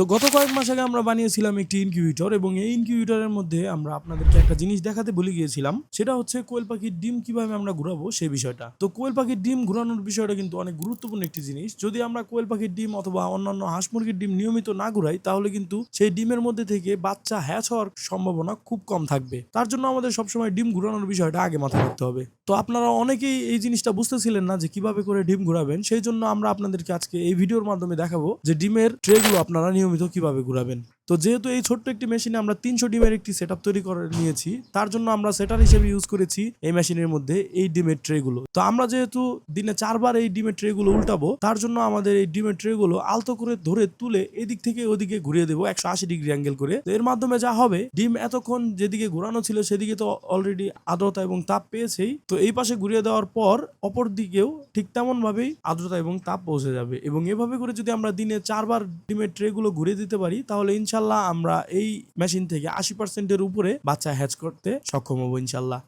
তো গত কয়েক মাস আগে আমরা বানিয়েছিলাম একটি ইনকিউবেটর এবং এই ইনকিউবেটরের মধ্যে আমরা আপনাদেরকে একটা জিনিস দেখাতে ভুলে গিয়েছিলাম, সেটা হচ্ছে কোয়েল পাখির ডিম কীভাবে আমরা ঘুরাবো সেই বিষয়টা। তো কোয়েল পাখির ডিম ঘুরানোর বিষয়টা কিন্তু অনেক গুরুত্বপূর্ণ একটি জিনিস। যদি আমরা কোয়েল পাখির ডিম অথবা অন্যান্য হাঁস মুরগির ডিম নিয়মিত না ঘুরাই, তাহলে কিন্তু সেই ডিমের মধ্যে থেকে বাচ্চা হ্যাচ হওয়ার সম্ভাবনা খুব কম থাকবে। তার জন্য আমাদের সবসময় ডিম ঘুরানোর বিষয়টা আগে মাথায় রাখতে হবে। তো আপনারা অনেকেই এই জিনিসটা বুঝতেছিলেন না যে কীভাবে করে ডিম ঘুরাবেন, সেই জন্য আমরা আপনাদেরকে আজকে এই ভিডিওর মাধ্যমে দেখাবো যে ডিমের ট্রেগুলো আপনারা নিয়মিত কীভাবে ঘুরাবেন? তো যেহেতু এই ছোট্ট একটি মেশিনে আমরা তিনশো ডিমের একটি সেট তৈরি করে নিয়েছি, তার জন্য আমরা সেটার হিসেবে ইউজ করেছি এই মেশিনের মধ্যে এই ডিমের ট্রেগুলো তো আমরা যেহেতু দিনে চারবার এই ডিমের ট্রেগুলো উল্টাবো, তার জন্য আমাদের এই ডিমের ট্রেগুলো আলতো করে ধরে তুলে এদিক থেকে ওদিকে ঘুরিয়ে দেবো একশো আশি ডিগ্রি অ্যাঙ্গেল করে। তো এর মাধ্যমে যা হবে, ডিম এতক্ষণ যেদিকে ঘোরানো ছিল সেদিকে তো অলরেডি আর্দ্রতা এবং তাপ পেয়েছেই। তো এই পাশে ঘুরিয়ে দেওয়ার পর অপর দিকেও ঠিক তেমন ভাবেই আর্দ্রতা এবং তাপ পৌঁছে যাবে। এবং এভাবে করে যদি আমরা দিনে চারবার ডিমের ট্রেগুলো ঘুরিয়ে দিতে পারি, তাহলে ইনশাল্লাহ আমরা এই মেশিন থেকে আশি পার্সেন্টের উপরে বাচ্চা হ্যাচ করতে সক্ষম হব ইনশাল্লাহ